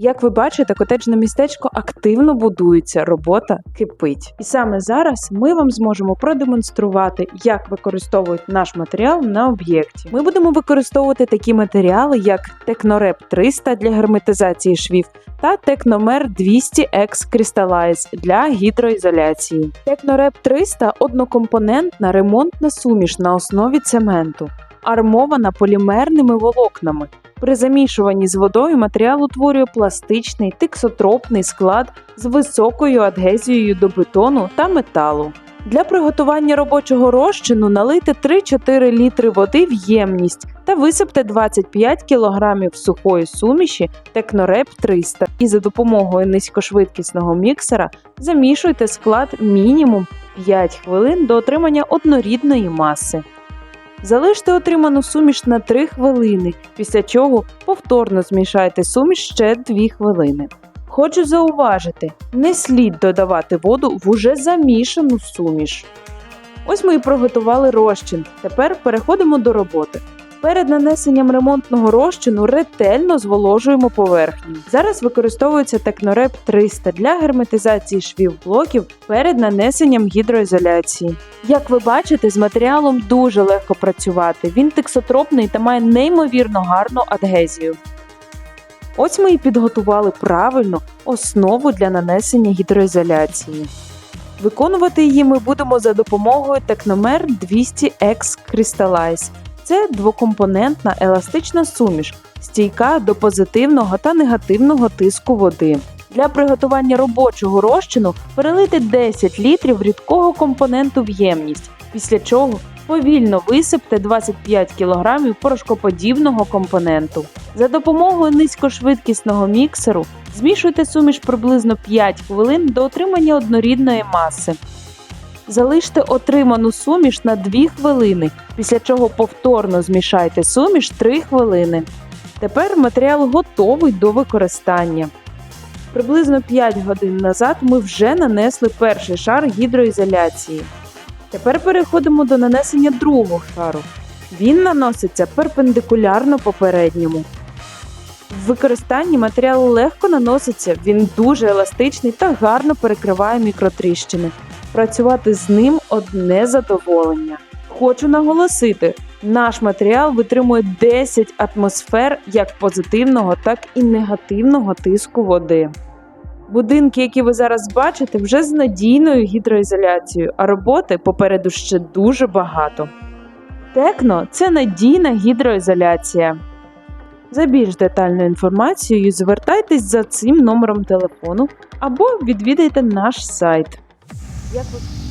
Як ви бачите, котеджне містечко активно будується, робота кипить. І саме зараз ми вам зможемо продемонструвати, як використовують наш матеріал на об'єкті. Ми будемо використовувати такі матеріали, як Технореп 300 для герметизації швів та Техномер 200 X Crystallize для гідроізоляції. Технореп 300 однокомпонентна ремонтна суміш на основі цементу, армована полімерними волокнами. При замішуванні з водою матеріал утворює пластичний тиксотропний склад з високою адгезією до бетону та металу. Для приготування робочого розчину налийте 3-4 літри води в ємність та висипте 25 кг сухої суміші Технореп 300 і за допомогою низькошвидкісного міксера замішуйте склад мінімум 5 хвилин до отримання однорідної маси. Залиште отриману суміш на 3 хвилини, після чого повторно змішайте суміш ще 2 хвилини. Хочу зауважити, не слід додавати воду в уже замішану суміш. Ось ми і приготували розчин. Тепер переходимо до роботи. Перед нанесенням ремонтного розчину ретельно зволожуємо поверхню. Зараз використовується Технореп 300 для герметизації швів блоків перед нанесенням гідроізоляції. Як ви бачите, з матеріалом дуже легко працювати. Він тексотропний та має неймовірно гарну адгезію. Ось ми і підготували правильну основу для нанесення гідроізоляції. Виконувати її ми будемо за допомогою Техномер 200 X Crystallize. Це двокомпонентна еластична суміш, стійка до позитивного та негативного тиску води. Для приготування робочого розчину перелити 10 літрів рідкого компоненту в ємність, після чого повільно висипте 25 кг порошкоподібного компоненту. За допомогою низькошвидкісного міксеру змішуйте суміш приблизно 5 хвилин до отримання однорідної маси. Залиште отриману суміш на 2 хвилини, після чого повторно змішайте суміш 3 хвилини. Тепер матеріал готовий до використання. Приблизно 5 годин назад ми вже нанесли перший шар гідроізоляції. Тепер переходимо до нанесення другого шару. Він наноситься перпендикулярно попередньому. В використанні матеріал легко наноситься, він дуже еластичний та гарно перекриває мікротріщини. Працювати з ним одне задоволення. Хочу наголосити, наш матеріал витримує 10 атмосфер як позитивного, так і негативного тиску води. Будинки, які ви зараз бачите, вже з надійною гідроізоляцією, а роботи попереду ще дуже багато. Текно це надійна гідроізоляція. За більш детальною інформацією звертайтесь за цим номером телефону або відвідайте наш сайт. Як ви